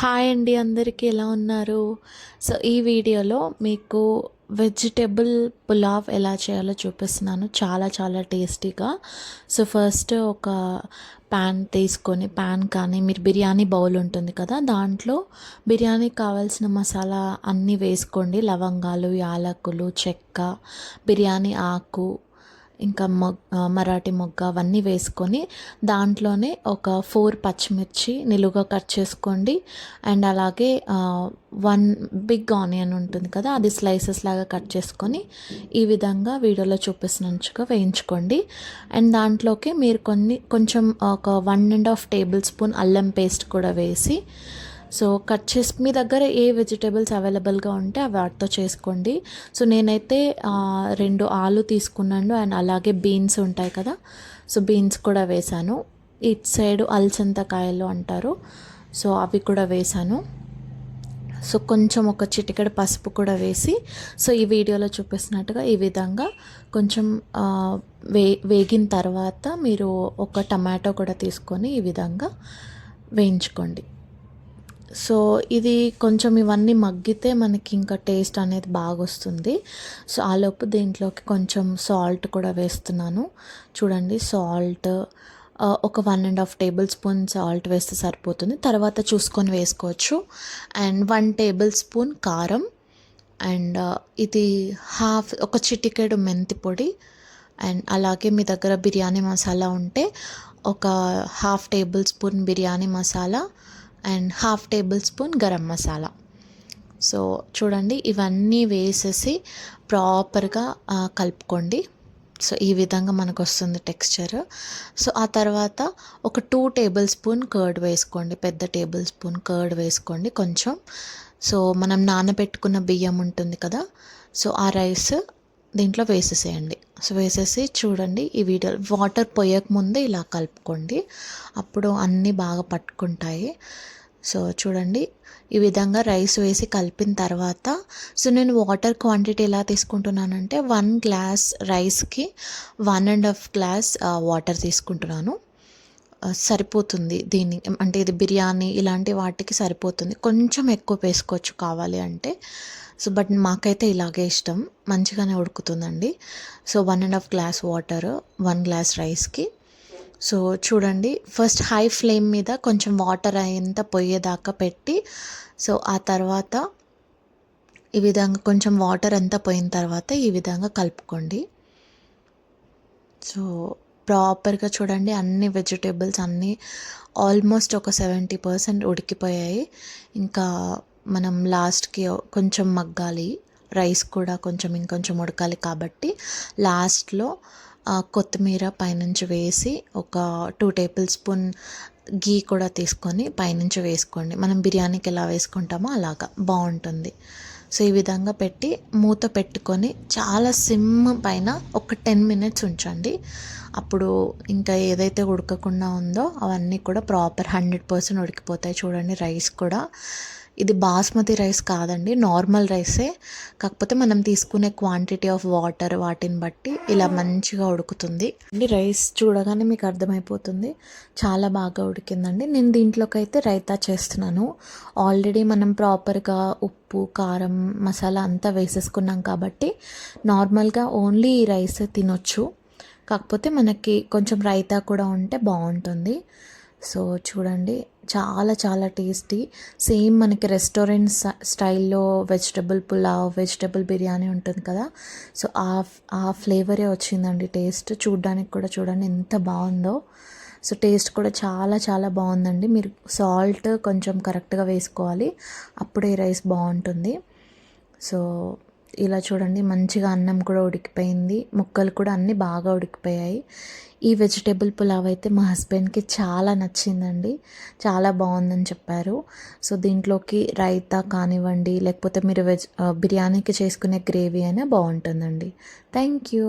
Hi అండి అందరికీ ఎలా ఉన్నారు? సో ఈ వీడియోలో మీకు వెజిటేబుల్ పులావ్ ఎలా చేయాలో చూపిస్తున్నాను. చాలా చాలా టేస్టీగా. సో ఫస్ట్ ఒక ప్యాన్ తీసుకొని ప్యాన్ కానీ మీరు బిర్యానీ బౌల్ ఉంటుంది కదా దాంట్లో బిర్యానీకి కావాల్సిన మసాలా అన్నీ వేసుకోండి. లవంగాలు యాలకులు చెక్క బిర్యానీ ఆకు ఇంకా మొగ్ మరాఠీ మొగ్గ అవన్నీ వేసుకొని దాంట్లోనే ఒక ఫోర్ పచ్చిమిర్చి నిలువుగా కట్ చేసుకోండి. అండ్ అలాగే వన్ బిగ్ ఆనియన్ ఉంటుంది కదా అది స్లైసెస్ లాగా కట్ చేసుకొని ఈ విధంగా వీడియోలో చూపిస్తున్నట్టుగా వేయించుకోండి. అండ్ దాంట్లోకి మీరు కొన్ని కొంచెం ఒక one and half tablespoon అల్లం పేస్ట్ కూడా వేసి సో కట్ చేసి మీ దగ్గర ఏ వెజిటేబుల్స్ అవైలబుల్గా ఉంటే అవి వాటితో చేసుకోండి. సో నేనైతే రెండు ఆలు తీసుకున్నాను అండ్ అలాగే బీన్స్ ఉంటాయి కదా. సో బీన్స్ కూడా వేశాను ఇట్ సైడ్ అల్చంతకాయలు అంటారు. సో అవి కూడా వేశాను సో కొంచెం ఒక చిటికెడు పసుపు కూడా వేసి సో ఈ వీడియోలో చూపిస్తున్నట్టుగా ఈ విధంగా కొంచెం వే వేగిన తర్వాత మీరు ఒక టమాటో కూడా తీసుకొని ఈ విధంగా వేయించుకోండి. సో ఇది కొంచెం ఇవన్నీ మగ్గితే మనకి ఇంకా టేస్ట్ అనేది బాగా వస్తుంది సో ఆలోపు దీంట్లోకి కొంచెం సాల్ట్ కూడా వేస్తున్నాను. చూడండి సాల్ట్ ఒక one and half tablespoon salt వేస్తే సరిపోతుంది. తర్వాత చూసుకొని వేసుకోవచ్చు. అండ్ వన్ టేబుల్ స్పూన్ కారం. అండ్ ఇది హాఫ్ ఒక చిటికెడు మెంతి పొడి. అండ్ అలాగే మీ దగ్గర బిర్యానీ మసాలా ఉంటే ఒక half tablespoon biryani masala. And half tablespoon garam masala. So చూడండి ఇవన్నీ వేసేసి ప్రాపర్గా కలుపుకోండి. సో ఈ విధంగా మనకు వస్తుంది టెక్స్చర్. సో ఆ తర్వాత ఒక టూ టేబుల్ స్పూన్ కర్డ్ వేసుకోండి. పెద్ద టేబుల్ స్పూన్ కర్డ్ వేసుకోండి కొంచెం. సో మనం నానబెట్టుకున్న బియ్యం ఉంటుంది కదా సో ఆ రైస్ దీంట్లో వేసేసేయండి. సో వేసేసి చూడండి ఈ వీడియో. వాటర్ పోయకముందే ఇలా కలుపుకోండి. అప్పుడు అన్నీ బాగా పట్టుకుంటాయి. సో చూడండి. ఈ విధంగా రైస్ వేసి కలిపిన తర్వాత సో నేను వాటర్ క్వాంటిటీ ఎలా తీసుకుంటున్నానంటే వన్ గ్లాస్ రైస్కి one and half glass water తీసుకుంటున్నాను. సరిపోతుంది దీన్ని. అంటే ఇది బిర్యానీ ఇలాంటి వాటికి సరిపోతుంది. కొంచెం ఎక్కువ వేసుకోవచ్చు కావాలి అంటే. సో బట్ మాకైతే ఇలాగే ఇష్టం. మంచిగానే ఉడుకుతుందండి. So one and half glass water one glass రైస్కి. సో చూడండి ఫస్ట్ హై ఫ్లేమ్ మీద కొంచెం వాటర్ అయ్యేంత పోయేదాకా పెట్టి సో ఆ తర్వాత ఈ విధంగా కొంచెం వాటర్ అంతా పోయిన తర్వాత ఈ విధంగా కలుపుకోండి. సో ప్రాపర్గా చూడండి అన్ని వెజిటేబుల్స్ అన్నీ ఆల్మోస్ట్ ఒక సెవెంటీ పర్సెంట్ ఉడికిపోయాయి. ఇంకా మనం లాస్ట్కి కొంచెం మగ్గాలి. రైస్ కూడా కొంచెం ఇంకొంచెం ఉడకాలి కాబట్టి లాస్ట్లో కొత్తిమీర పైనుంచి వేసి ఒక టూ టేబుల్ స్పూన్ గీ కూడా తీసుకొని పైనుంచి వేసుకోండి. మనం బిర్యానీకి ఎలా వేసుకుంటామో అలాగా. బాగుంటుంది. సో ఈ విధంగా పెట్టి మూత పెట్టుకొని చాలా సిమ్ పైన ఒక టెన్ మినిట్స్ ఉంచండి. అప్పుడు ఇంకా ఏదైతే ఉడకకుండా ఉందో అవన్నీ కూడా ప్రాపర్ హండ్రెడ్ పర్సెంట్ ఉడికిపోతాయి. చూడండి రైస్ కూడా. ఇది బాస్మతి రైస్ కాదండి నార్మల్ రైసే కాకపోతే మనం తీసుకునే క్వాంటిటీ ఆఫ్ వాటర్ వాటిని బట్టి ఇలా మంచిగా ఉడుకుతుంది. అండి రైస్ చూడగానే మీకు అర్థమైపోతుంది. చాలా బాగా ఉడికిందండి. నేను దీంట్లోకి అయితే రైతా చేస్తున్నాను. ఆల్రెడీ మనం ప్రాపర్గా ఉప్పు కారం మసాలా అంతా వేసేసుకున్నాం కాబట్టి నార్మల్గా ఓన్లీ ఈ రైస్ తినొచ్చు. కాకపోతే మనకి కొంచెం రైతా కూడా ఉంటే బాగుంటుంది. సో చూడండి చాలా చాలా టేస్టీ. సేమ్ మనకి రెస్టారెంట్ స్టైల్లో వెజిటబుల్ పులావ్ వెజిటబుల్ బిర్యానీ ఉంటుంది కదా. సో ఆ ఆ ఫ్లేవరే వచ్చిందండి టేస్ట్. చూడ్డానికి కూడా చూడండి ఎంత బాగుందో. సో టేస్ట్ కూడా చాలా చాలా బాగుందండి. మీరు సాల్ట్ కొంచెం కరెక్ట్గా వేసుకోవాలి. అప్పుడే రైస్ బాగుంటుంది. సో ఇలా చూడండి మంచిగా అన్నం కూడా ఉడికిపోయింది. ముక్కలు కూడా అన్నీ బాగా ఉడికిపోయాయి. ఈ వెజిటేబుల్ పులావ్ అయితే మా హస్బెండ్కి చాలా నచ్చిందండి. చాలా బాగుందని చెప్పారు. సో దీంట్లోకి రైతా కానివ్వండి లేకపోతే మీరు వెజ్ బిర్యానీకి చేసుకునే గ్రేవీ అయినా బాగుంటుందండి. Thank you.